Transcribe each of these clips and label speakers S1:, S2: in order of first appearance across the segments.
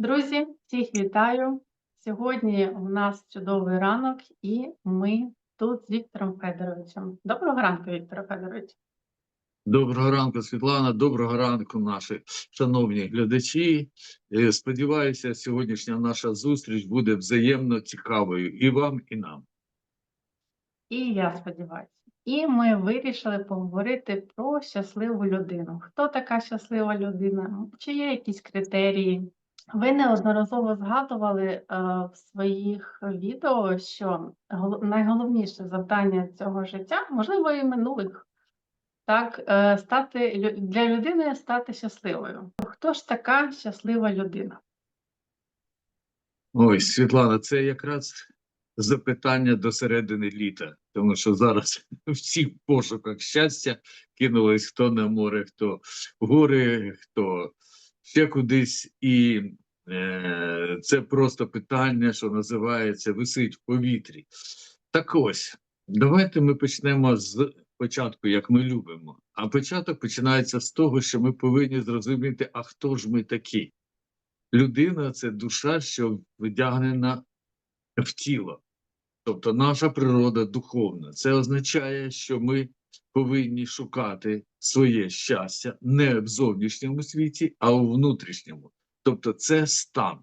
S1: Друзі, всіх вітаю! Сьогодні у нас чудовий ранок, і ми тут з Віктором Федоровичем. Доброго ранку, Віктор Федорович.
S2: Доброго ранку, Світлана. Доброго ранку, наші шановні глядачі. Е, Сподіваюся, сьогоднішня наша зустріч буде взаємно цікавою і вам, і нам.
S1: І я сподіваюся. І ми вирішили поговорити про щасливу людину. Хто така щаслива людина? Чи є якісь критерії? Ви неодноразово згадували е, в своїх відео, що найголовніше завдання цього життя, можливо, і минулих, так, е, стати для людини стати щасливою. Хто ж така щаслива людина?
S2: Ой, Світлана, це якраз запитання до середини літа, тому що зараз всі в пошуках щастя кинулись хто на море, хто в гори, хто ще кудись. І це просто питання, що називається, висить в повітрі. Так ось, давайте ми почнемо з початку, як ми любимо. А початок починається з того, що ми повинні зрозуміти, а хто ж ми такі. Людина це душа, що вдягнена в тіло. Тобто наша природа духовна. Це означає, що ми повинні шукати своє щастя не в зовнішньому світі, а у внутрішньому. Тобто це стан,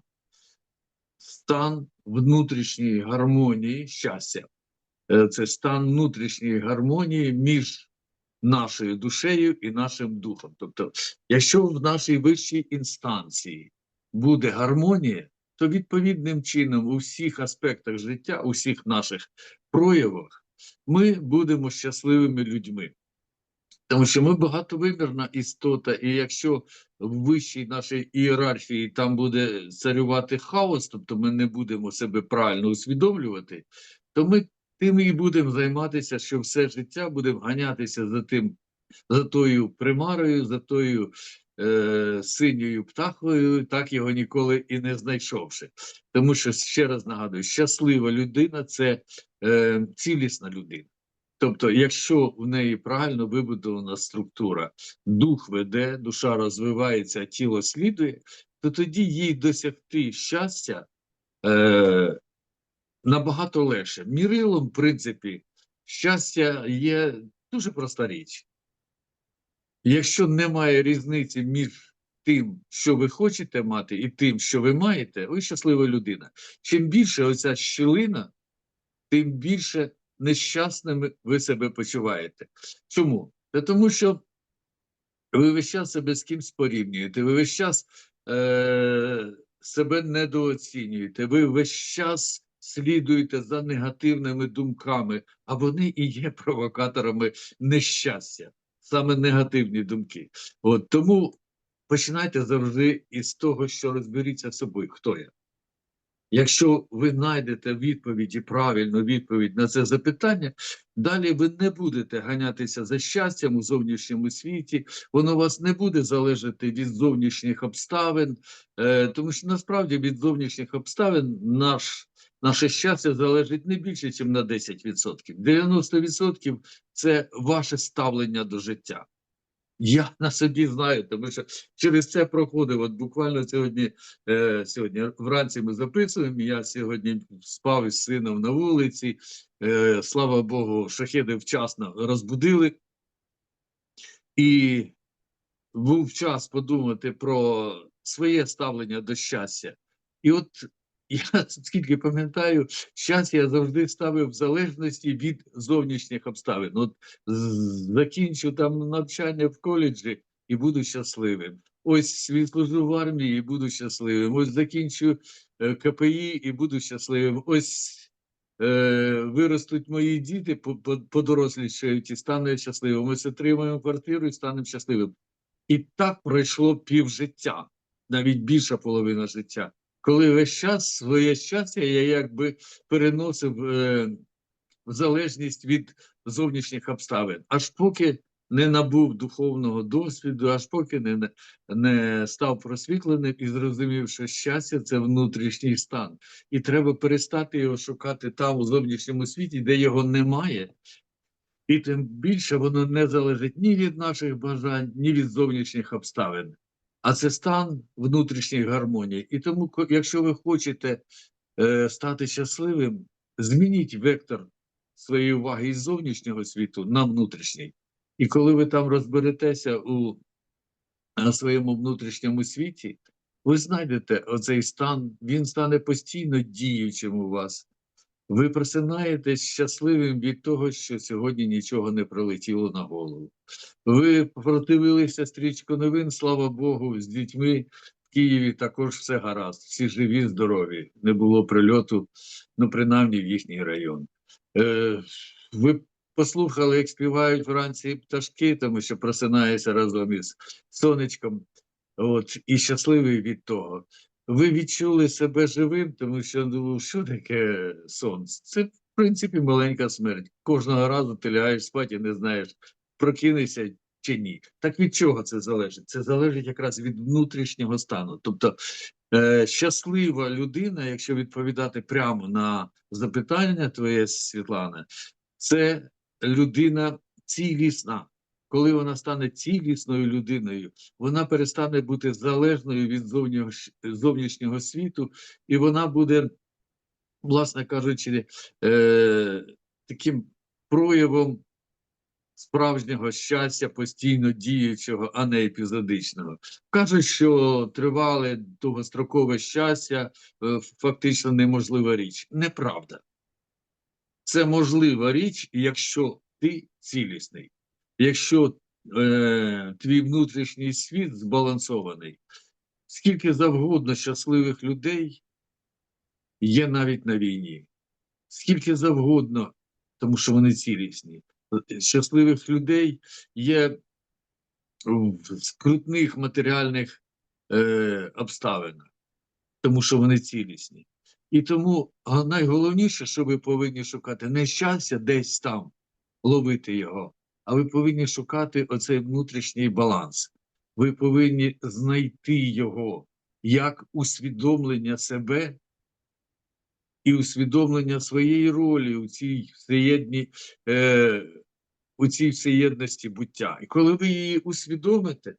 S2: стан внутрішньої гармонії щастя. Е, Це стан внутрішньої гармонії між нашою душею і нашим духом. Тобто, якщо в нашій вищій інстанції буде гармонія, то відповідним чином у всіх аспектах життя, у всіх наших проявах, ми будемо щасливими людьми. Тому що ми багатовимірна істота, і якщо в вищій нашій ієрархії там буде царювати хаос, тобто ми не будемо себе правильно усвідомлювати, то ми тим і будемо займатися, що все життя будемо ганятися за тим, за тою примарою, за тою е, синьою птахою, так його ніколи і не знайшовши. Тому що ще раз нагадую, щаслива людина це е, цілісна людина. Тобто, якщо в неї правильно вибудована структура, дух веде, душа розвивається, тіло слідує, то тоді їй досягти щастя е, набагато легше. Мірилом, в принципі, щастя є дуже проста річ. Якщо немає різниці між тим, що ви хочете мати, і тим, що ви маєте, ви щаслива людина. Чим більше оця щілина, тим більше нещасними ви себе почуваєте. Чому? Та тому що ви весь час себе з кимсь порівнюєте, ви весь час е- себе недооцінюєте, ви весь час слідуєте за негативними думками, а вони і є провокаторами нещастя, саме негативні думки. От тому починайте завжди із того, що розберіться з собою, хто я. Якщо ви знайдете відповідь і правильну відповідь на це запитання, далі ви не будете ганятися за щастям у зовнішньому світі, воно вас не буде залежати від зовнішніх обставин, е, тому що насправді від зовнішніх обставин наш, наше щастя залежить не більше, ніж на 10%. 90% це ваше ставлення до життя. Я на собі знаю, тому що через це проходив. От буквально сьогодні, е, сьогодні вранці ми записуємо. Я сьогодні спав із сином на вулиці. Е, слава Богу, шахеди вчасно розбудили. І був час подумати про своє ставлення до щастя. І от я скільки пам'ятаю, щастя я завжди ставив в залежності від зовнішніх обставин. От закінчу там навчання в коледжі і буду щасливим. Ось відслужу в армії і буду щасливим. Ось закінчу е, КПІ і буду щасливим. Ось е, виростуть мої діти, по- по- подорослішають і стану я щасливим. Ось отримаємо квартиру і станемо щасливим. І так пройшло півжиття, навіть більша половина життя. Коли весь час своє щастя я якби переносив е, в залежність від зовнішніх обставин, аж поки не набув духовного досвіду, аж поки не, не- став просвітленим і зрозумів, що щастя це внутрішній стан, і треба перестати його шукати там у зовнішньому світі, де його немає. І тим більше воно не залежить ні від наших бажань, ні від зовнішніх обставин. А це стан внутрішньої гармонії. І тому, якщо ви хочете е, стати щасливим, змініть вектор своєї уваги із зовнішнього світу на внутрішній. І коли ви там розберетеся у на своєму внутрішньому світі, ви знайдете оцей стан, він стане постійно діючим у вас. Ви просинаєтесь щасливим від того, що сьогодні нічого не прилетіло на голову. Ви продивилися стрічку новин, слава Богу, з дітьми в Києві також все гаразд. Всі живі, здорові. Не було прильоту, ну принаймні в їхній район. Е, ви послухали, як співають вранці пташки, тому що просинаєшся разом із сонечком. От, і щасливий від того. Ви відчули себе живим, тому що ну, що таке сон? Це, в принципі, маленька смерть. Кожного разу ти лягаєш спати і не знаєш, прокинешся чи ні. Так від чого це залежить? Це залежить якраз від внутрішнього стану. Тобто е, щаслива людина, якщо відповідати прямо на запитання твоє, Світлана, це людина цілісна. Коли вона стане цілісною людиною, вона перестане бути залежною від зовнішнього, світу, і вона буде, власне кажучи, е, таким проявом справжнього щастя, постійно діючого, а не епізодичного. Кажуть, що тривале довгострокове щастя е, фактично неможлива річ. Неправда. Це можлива річ, якщо ти цілісний, якщо е, твій внутрішній світ збалансований. Скільки завгодно щасливих людей є навіть на війні, скільки завгодно, тому що вони цілісні. Щасливих людей є в скрутних матеріальних е, обставинах, тому що вони цілісні. І тому найголовніше, що ви повинні шукати, не щастя десь там ловити його, а ви повинні шукати оцей внутрішній баланс. Ви повинні знайти його як усвідомлення себе і усвідомлення своєї ролі у цій всеєдній, е, у цій всеєдності буття. І коли ви її усвідомите,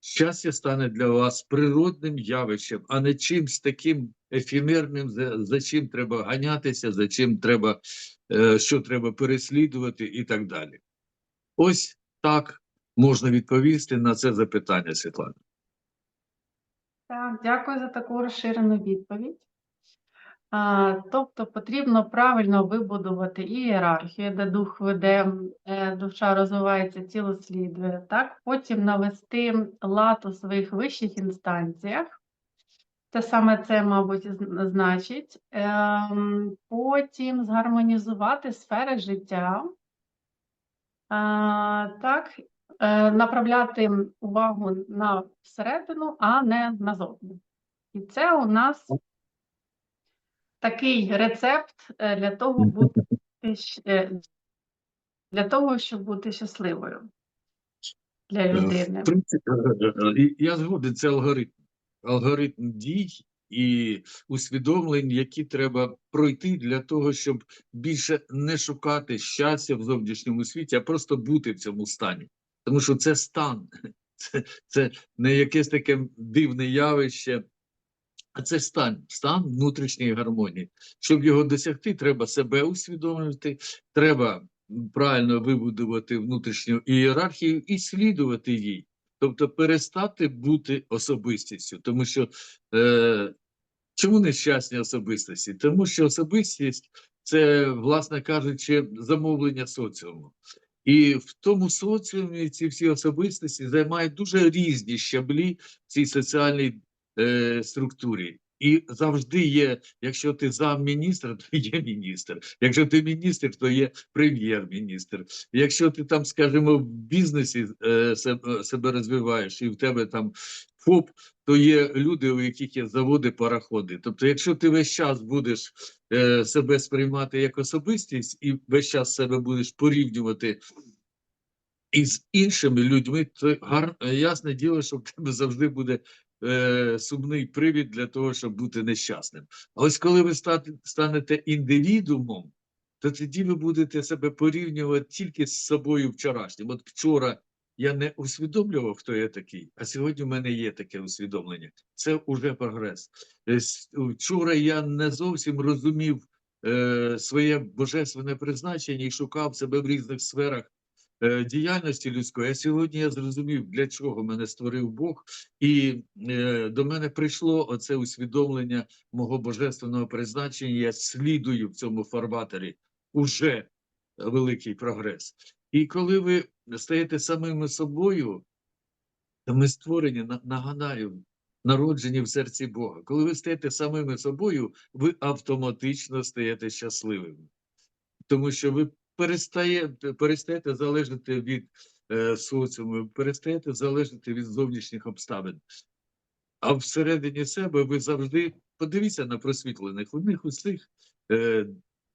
S2: щастя стане для вас природним явищем, а не чимсь таким ефемерним, за, за чим треба ганятися, за чим треба, е, що треба переслідувати і так далі. Ось так можна відповісти на це запитання, Світлана.
S1: Так, дякую за таку розширену відповідь. А, тобто потрібно правильно вибудувати ієрархію, де дух веде, е, душа розвивається, тіло слідує, так? Потім навести лад у своїх вищих інстанціях. Те саме це, мабуть, значить. Ем, потім згармонізувати сфери життя. Так, е, направляти увагу на всередину, а не назовні. І це у нас такий рецепт е, для того, бути, е, для того, щоб бути щасливою для людини.
S2: В принципі, я згоден, це алгоритм. Алгоритм дій і усвідомлень, які треба пройти для того, щоб більше не шукати щастя в зовнішньому світі, а просто бути в цьому стані. Тому що це стан, це, це не якесь таке дивне явище, а це стан, стан внутрішньої гармонії. Щоб його досягти, треба себе усвідомлювати, треба правильно вибудувати внутрішню ієрархію і слідувати їй. Тобто перестати бути особистістю, тому що е, чому нещасні особистості? Тому що особистість це, власне кажучи, замовлення соціуму. І в тому соціумі ці всі особистості займають дуже різні щаблі в цій соціальній е, структурі. І завжди є, якщо ти замміністра, то є міністр. Якщо ти міністр, то є прем'єр-міністр. Якщо ти там, скажімо, в бізнесі е, себе, себе розвиваєш, і в тебе там ФОП, то є люди, у яких є заводи, пароходи. Тобто, якщо ти весь час будеш е, себе сприймати як особистість і весь час себе будеш порівнювати із іншими людьми, то гар, е, ясне діло, що в тебе завжди буде е, сумний привід для того, щоб бути нещасним. А ось коли ви станете індивідуумом, то тоді ви будете себе порівнювати тільки з собою вчорашнім. От вчора я не усвідомлював, хто я такий, а сьогодні в мене є таке усвідомлення. Це вже прогрес. Е, Вчора я не зовсім розумів е, своє божественне призначення і шукав себе в різних сферах діяльності людської. А сьогодні я зрозумів, для чого мене створив Бог, і е, до мене прийшло оце усвідомлення мого божественного призначення. Я слідую в цьому фарватері. Уже великий прогрес. І коли ви стаєте самими собою, то ми створені, на- нагадаю, народжені в серці Бога. Коли ви стаєте самими собою, ви автоматично стаєте щасливими. Тому що ви перестаєте, перестаєте залежати від е, соціуму, перестаєте залежати від зовнішніх обставин. А всередині себе ви завжди подивіться на просвітлених. У них усіх е,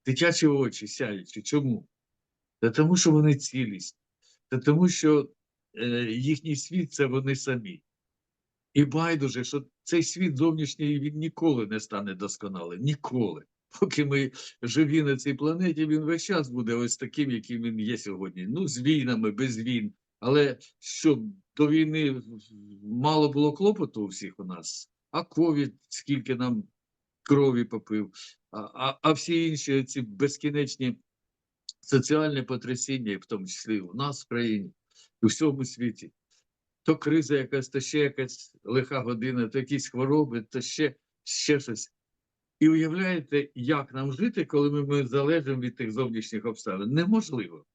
S2: дитячі очі сяючі. Чому? Та тому, що вони цілісні, та тому, що е, їхній світ це вони самі. І байдуже, що цей світ зовнішній він ніколи не стане досконалим. Ніколи. Поки ми живі на цій планеті, він весь час буде ось таким, яким він є сьогодні. Ну, з війнами, без війн. Але що до війни мало було клопоту у всіх у нас, а ковід, скільки нам крові попив, а, а, а всі інші ці безкінечні соціальні потрясіння, в тому числі у нас в країні, у всьому світі. То криза якась, то ще якась лиха година, то якісь хвороби, то ще, ще щось. І уявляєте, як нам жити, коли ми, ми залежимо від тих зовнішніх обставин? Неможливо.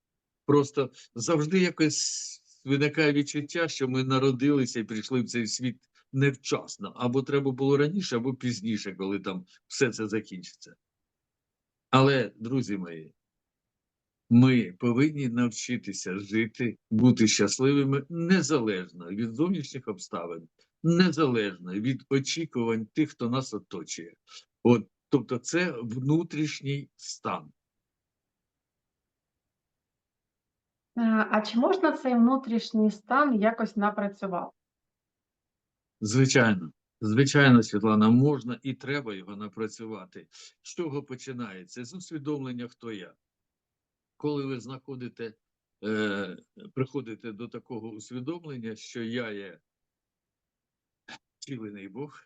S2: Просто завжди якось виникає відчуття, що ми народилися і прийшли в цей світ невчасно. Або треба було раніше, або пізніше, коли там все це закінчиться. Але, друзі мої, ми повинні навчитися жити, бути щасливими незалежно від зовнішніх обставин, незалежно від очікувань тих, хто нас оточує. От, тобто, це внутрішній стан.
S1: Е, А чи можна цей внутрішній стан якось напрацювати?
S2: Звичайно, звичайно, Світлана, можна і треба його напрацювати. З чого починається? З усвідомлення, хто я. Коли ви знаходите, е, приходите до такого усвідомлення, що я є втілений Бог,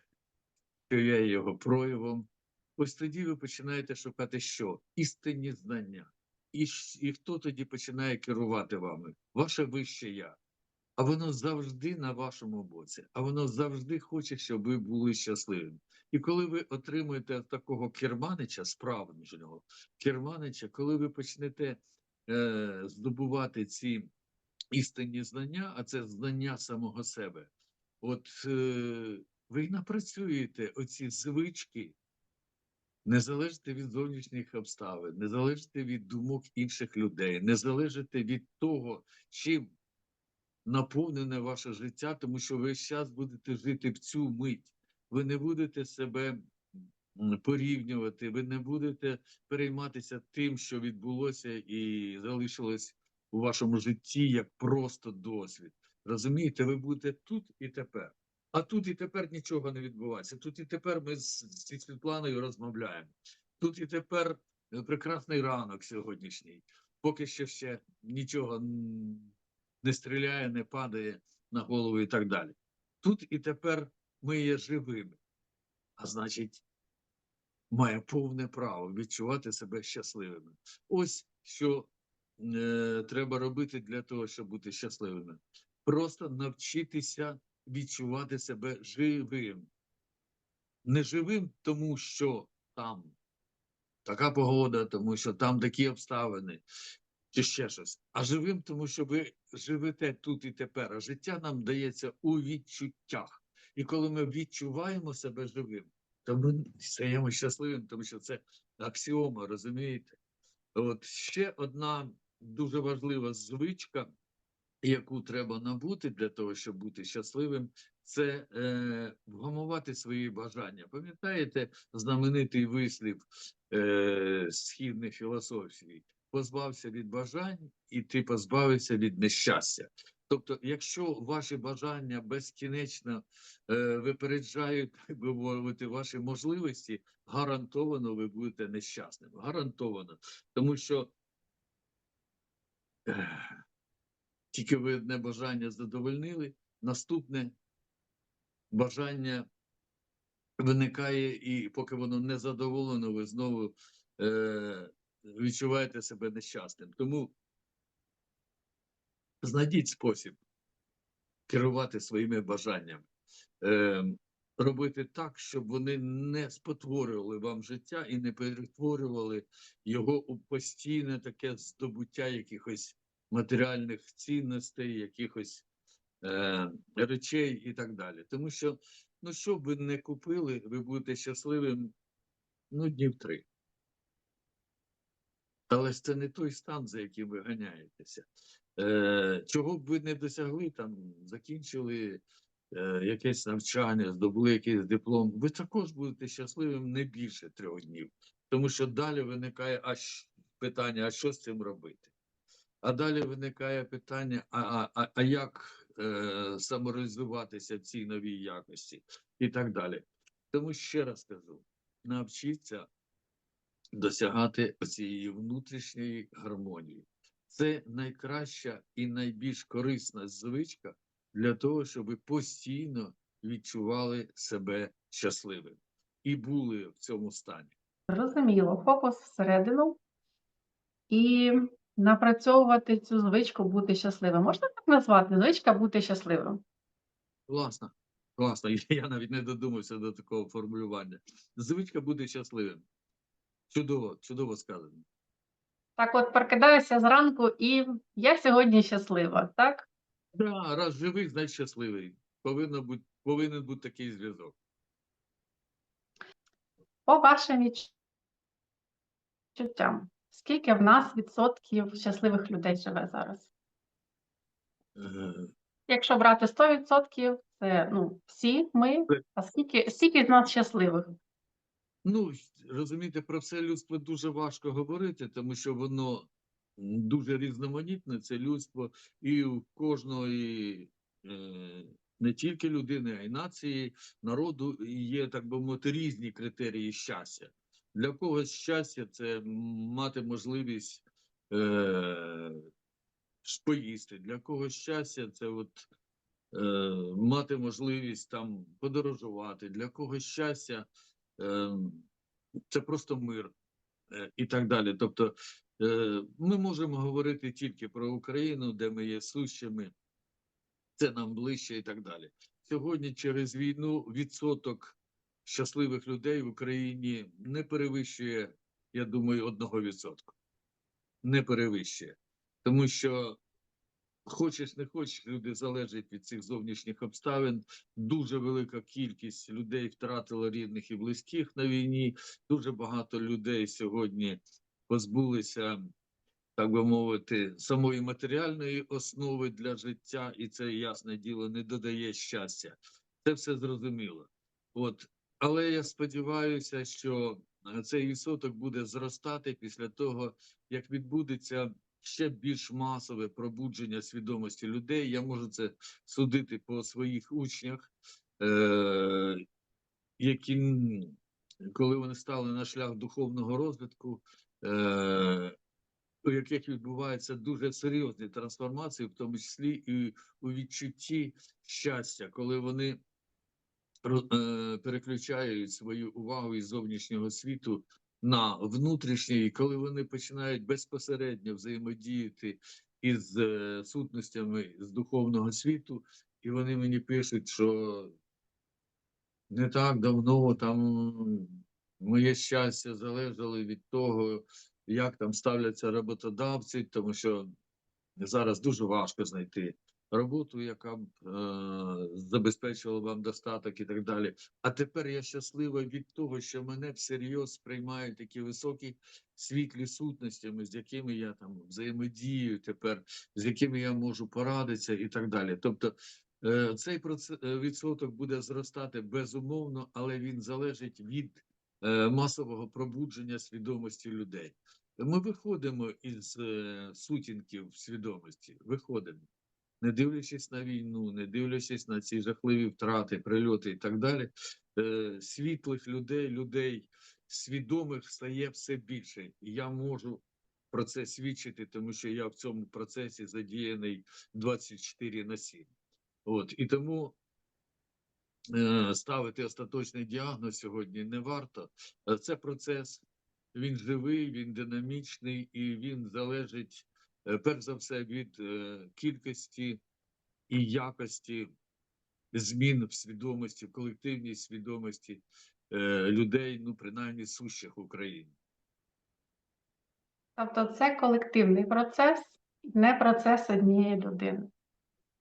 S2: що я є його проявом, ось тоді ви починаєте шукати що? Істинні знання. І, і хто тоді починає керувати вами? Ваше вище я. А воно завжди на вашому боці, а воно завжди хоче, щоб ви були щасливими. І коли ви отримуєте такого керманича, справжнього керманича, коли ви почнете е, здобувати ці істинні знання, а це знання самого себе, от е, ви напрацюєте оці звички, не залежите від зовнішніх обставин, не залежите від думок інших людей, не залежите від того, чим наповнене ваше життя, тому що ви час будете жити в цю мить. Ви не будете себе порівнювати, ви не будете перейматися тим, що відбулося і залишилось у вашому житті як просто досвід. Розумієте, ви будете тут і тепер. А тут і тепер нічого не відбувається. Тут і тепер ми з, зі Світланою розмовляємо. Тут і тепер е, прекрасний ранок сьогоднішній. Поки що ще нічого не стріляє, не падає на голову і так далі. Тут і тепер ми є живими, а значить, має повне право відчувати себе щасливими. Ось що е, треба робити для того, щоб бути щасливими. Просто навчитися відчувати себе живим. Не живим, тому що там така погода, тому що там такі обставини, чи ще щось, а живим, тому що ви живете тут і тепер. А життя нам дається у відчуттях. І коли ми відчуваємо себе живим, то ми стаємо щасливим, тому що це аксіома, розумієте? От ще одна дуже важлива звичка, яку треба набути для того, щоб бути щасливим, це е, вгамувати свої бажання. Пам'ятаєте знаменитий вислів е, східних філософій? Позбався від бажань, і ти позбавишся від нещастя. Тобто, якщо ваші бажання безкінечно е, випереджають, так би мовити, ваші можливості, гарантовано ви будете нещасним. Гарантовано. Тому що е, Тільки ви одне бажання задовольнили, наступне бажання виникає, і поки воно не задоволено, ви знову е, відчуваєте себе нещасним. Тому знайдіть спосіб керувати своїми бажаннями, е, робити так, щоб вони не спотворювали вам життя і не перетворювали його у постійне таке здобуття якихось матеріальних цінностей, якихось е, речей і так далі. Тому що, ну що б ви не купили, ви будете щасливим ну, днів три. Але це не той стан, за яким ви ганяєтеся. Е, чого б ви не досягли, там закінчили е, якесь навчання, здобули якийсь диплом, ви також будете щасливим не більше трьох днів. Тому що далі виникає аж питання: а що з цим робити? А далі виникає питання: а, а, а, а як е, самореалізуватися в цій новій якості, і так далі. Тому ще раз кажу: навчіться досягати цієї внутрішньої гармонії. Це найкраща і найбільш корисна звичка для того, щоб ви постійно відчували себе щасливим і були в цьому стані.
S1: Зрозуміло, фокус всередину і напрацьовувати цю звичку бути щасливим. Можна так назвати? Звичка бути щасливим.
S2: Класно, класно. Я- навіть не додумався до такого формулювання. Звичка бути щасливим. Чудово, чудово сказано.
S1: Так от прокидаюся зранку і я сьогодні щаслива, так?
S2: Да, раз живий, значить щасливий. Повинно бути, повинен бути такий зв'язок.
S1: По вашим відчуттям, скільки в нас відсотків щасливих людей живе зараз?
S2: Е,
S1: Якщо брати 100%, це ну, всі ми, а скільки, скільки з нас щасливих?
S2: Ну, розумієте, про все людство дуже важко говорити, тому що воно дуже різноманітне, це людство, і у кожної е, не тільки людини, а й нації, народу є, так би мовити, різні критерії щастя. Для когось щастя це мати можливість е, поїсти, для когось щастя це от е, мати можливість там подорожувати, для когось щастя. Е, це просто мир е, і так далі. Тобто, е, ми можемо говорити тільки про Україну, де ми є сущими, це нам ближче і так далі. Сьогодні через війну відсоток щасливих людей в Україні не перевищує, я думаю, одного відсотку. Не перевищує. Тому що хочеш не хочеш, люди залежать від цих зовнішніх обставин. Дуже велика кількість людей втратила рідних і близьких на війні. Дуже багато людей сьогодні позбулися, так би мовити, самої матеріальної основи для життя, і це ясне діло не додає щастя. Це все зрозуміло. От, але я сподіваюся, що е, цей відсоток буде зростати після того, як відбудеться ще більш масове пробудження свідомості людей. Я можу це судити по своїх учнях, е- які, коли вони стали на шлях духовного розвитку, е- у яких відбуваються дуже серйозні трансформації, в тому числі і у відчутті щастя, коли вони переключають свою увагу із зовнішнього світу на внутрішній, і коли вони починають безпосередньо взаємодіяти із е, сутностями з духовного світу, і вони мені пишуть, що не так давно там моє щастя залежало від того, як там ставляться роботодавці, тому що зараз дуже важко знайти роботу, яка б е, забезпечувала вам достаток і так далі. А тепер я щаслива від того, що мене всерйоз сприймають такі високі світлі сутностями, з якими я там взаємодію тепер, з якими я можу порадитися і так далі. Тобто е, цей е, відсоток буде зростати безумовно, але він залежить від е, масового пробудження свідомості людей. Ми виходимо із сутінків свідомості, виходимо, не дивлячись на війну, не дивлячись на ці жахливі втрати, прильоти і так далі. Е, світлих людей, людей свідомих стає все більше. І я можу про це свідчити, тому що я в цьому процесі задіяний 24 на 7. От і тому е, ставити остаточний діагноз сьогодні не варто. Е, Це процес, він живий, він динамічний і він залежить перш за все від е, кількості і якості змін в свідомості, в колективній свідомості е, людей, ну принаймні сущих в Україні.
S1: Тобто це колективний процес, не процес однієї людини.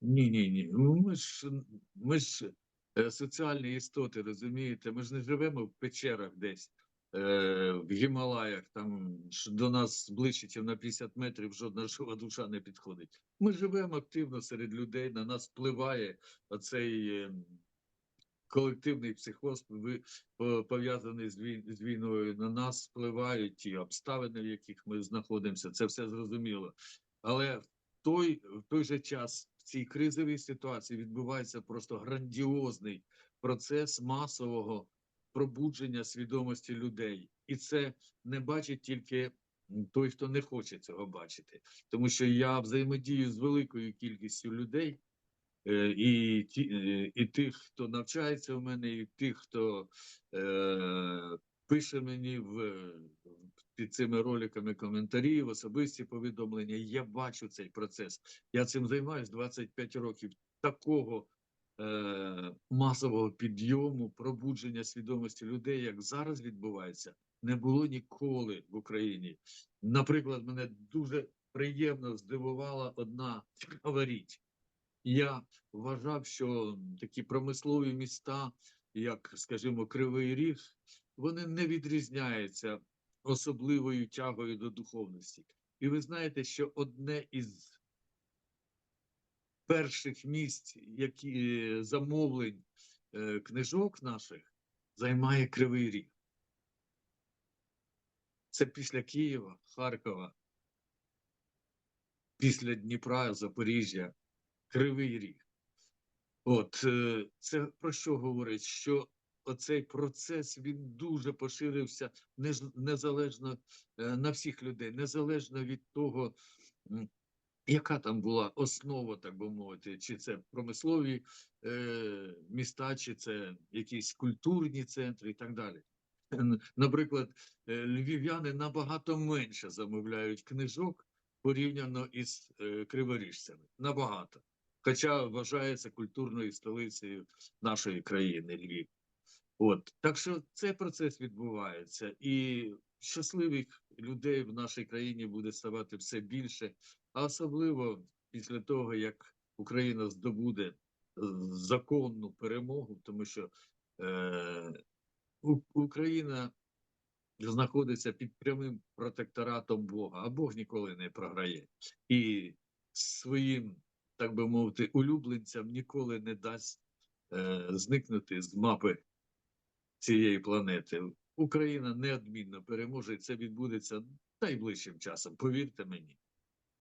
S2: Ні, ні, ні. Ну, Ми ж ми ж е, соціальні істоти, розумієте? Ми ж не живемо в печерах десь е, в Гімалаях, там до нас ближче, ніж на 50 метрів, жодна жива душа не підходить. Ми живемо активно серед людей, на нас впливає оцей е, колективний психоз, пов'язаний з війною. На нас впливають ті обставини, в яких ми знаходимося. Це все зрозуміло. Але в той, в той же час в цій кризовій ситуації відбувається просто грандіозний процес масового пробудження свідомості людей, і це не бачить тільки той, хто не хоче цього бачити, тому що я взаємодію з великою кількістю людей. Е, І, ті, е, і тих, хто навчається у мене, і тих, хто е, пише мені в, під цими роликами коментарі, особисті повідомлення. Я бачу цей процес. Я цим займаюся 25 років. Такого масового підйому, пробудження свідомості людей, як зараз відбувається, не було ніколи в Україні. Наприклад, мене дуже приємно здивувала одна цікава річ. Я вважав, що такі промислові міста, як, скажімо, Кривий Ріг, вони не відрізняються особливою тягою до духовності. І ви знаєте, що одне із перших місць, які е, замовлень е, книжок наших, займає Кривий Ріг. Це після Києва, Харкова, після Дніпра, Запоріжжя. Кривий Ріг. От е, це про що говорить? Що оцей процес він дуже поширився незалежно на всіх людей, незалежно від того, яка там була основа, так би мовити, чи це промислові е, міста, чи це якісь культурні центри і так далі. Наприклад, е, львів'яни набагато менше замовляють книжок порівняно із е, криворіжцями. Набагато хоча вважається культурною столицею нашої країни Львів. От так що цей процес відбувається, і щасливих людей в нашій країні буде ставати все більше, а особливо після того, як Україна здобуде е, законну перемогу, тому що е, Україна знаходиться під прямим протекторатом Бога, а Бог ніколи не програє. І своїм, так би мовити, улюбленцям ніколи не дасть е, зникнути з мапи цієї планети. Україна неодмінно переможе, і це відбудеться найближчим часом. Повірте мені.